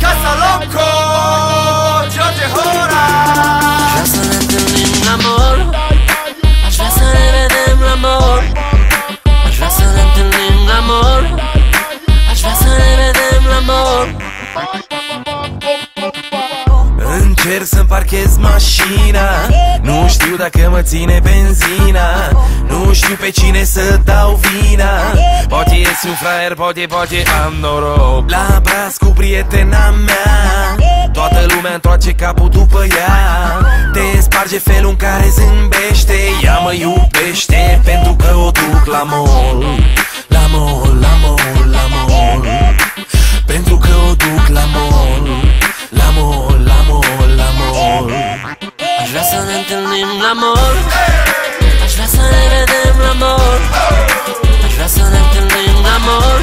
Casa Loco, George Hora Aș vrea să ne întâlnim la mall Aș vrea să ne vedem la mall Aș vrea să ne întâlnim la mall Aș vrea să ne vedem la mall Încerc să-mi parchez mașina. Nu știu dacă mă ține benzina. Nu știu pe cine să dau vina. Poate ești un fraier, poate, poate am noroc. La braț cu prietena mea. Toată lumea întoarce capul după ea. Te sparge felul în care zâmbește. Ea mă iubește pentru că o duc la mall. La mall, la mall, la mall să ne întâlnim la mall Aș vrea să ne vedem la mall Aș vrea să ne întâlnim la mall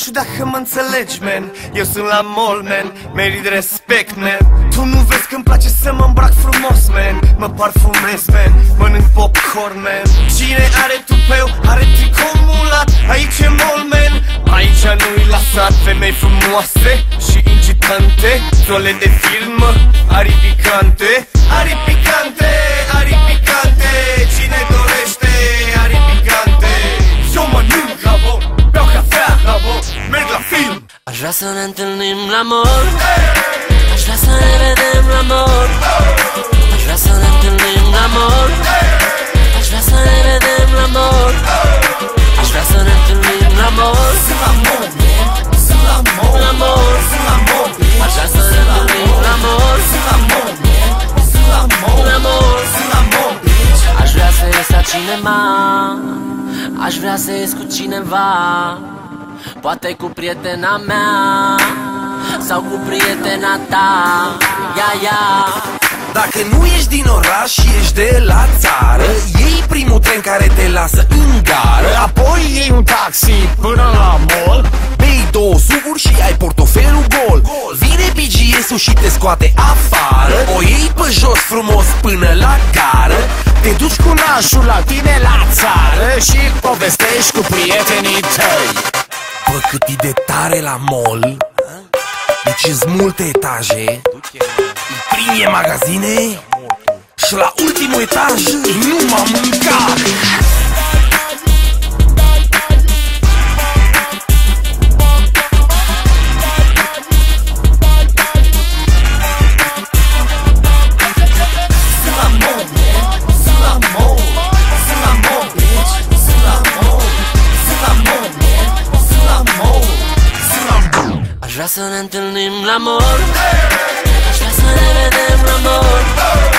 știu dacă mă înțelegi man. Eu sunt la mall man, merit respect man. Tu nu vezi că-mi place să mă îmbrac frumos man. Mă parfumez man, mănânc popcorn man. Cine are tupeu, are tricou mulat Aici e mall man, aici nu-i lasat Femei frumoase și incitante. Trole de filmă, ari picante Ari picante, ari picante vrea să ne întâlnim la mall Aș vrea să ne vedem la mall Aș vrea să ne întâlnim la mall Aș vrea să ne vedem la mall Aș vrea să ne întâlnim la mall La mall La mall Aș vrea să ne întâlnim la mall La mall Aș vrea să ies la cinema. Aș vrea să ies cu cineva Poate cu prietena mea Sau cu prietena ta. Ia, ia. Dacă nu ești din oraș și ești de la țară. Iei primul tren care te lasă în gară. Apoi iei un taxi până la mall. Bei două suguri și ai portofelul gol. Vine BGS-ul și te scoate afară. O iei pe jos frumos până la gară. Te duci cu nașul la tine la țară Și povestești cu prietenii tăi Bă, cât e de tare la mall Deci sunt multe etaje Primie magazine Și la ultimul etaj e numai mâncare Aș Aș vrea să ne vedem la mall Aș vrea să ne întâlnim la mall Aș vrea să ne vedem la mall